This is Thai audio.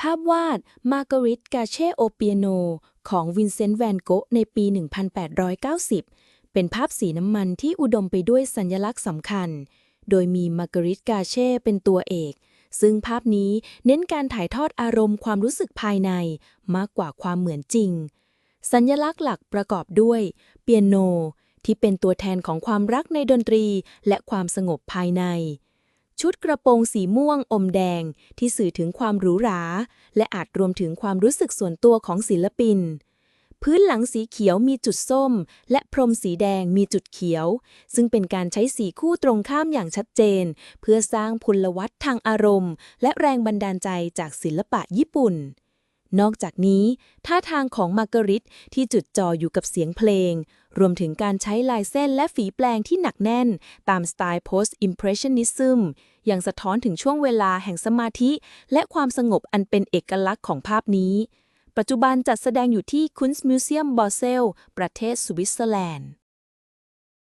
ภาพวาดมาร์ก r ริตกาเชโอเปียโน ของวินเซนต์แวนโกะในปี 1890 เป็นภาพสีน้ำมันที่อุดมไปด้วยสัญลักษณ์สำคัญ โดยมีมาร์ก r ริตกาเช่เป็นตัวเอก ซึ่งภาพนี้เน้นการถ่ายทอดอารมณ์ความรู้สึกภายในมากกว่าความเหมือนจริง สัญลักษณ์หลักประกอบด้วย เปียโน ที่เป็นตัวแทนของความรักในดนตรีและความสงบภายใน ชุดกระโปรงสีม่วงอมแดงที่สื่อถึงความหรูหรา และอาจรวมถึงความรู้สึกส่วนตัวของศิลปิน พื้นหลังสีเขียวมีจุดส้ม และพรมสีแดงมีจุดเขียว ซึ่งเป็นการใช้สีคู่ตรงข้ามอย่างชัดเจน เพื่อสร้างพลวัตทางอารมณ์ และแรงบันดาลใจจากศิลปะญี่ปุ่น นอกจากนี้ท่าทางของมาร์กริตที่จุดจ่ออยู่กับเสียงเพลง รวมถึงการใช้ลายเส้นและฝีแปลงที่หนักแน่น ตามสไตล์ post impressionism ยังสะท้อนถึงช่วงเวลาแห่งสมาธิ และความสงบอันเป็นเอกลักษณ์ของภาพนี้ ปัจจุบันจัดแสดงอยู่ที่ Kunstmuseum Basel ประเทศสวิตเซอร์แลนด์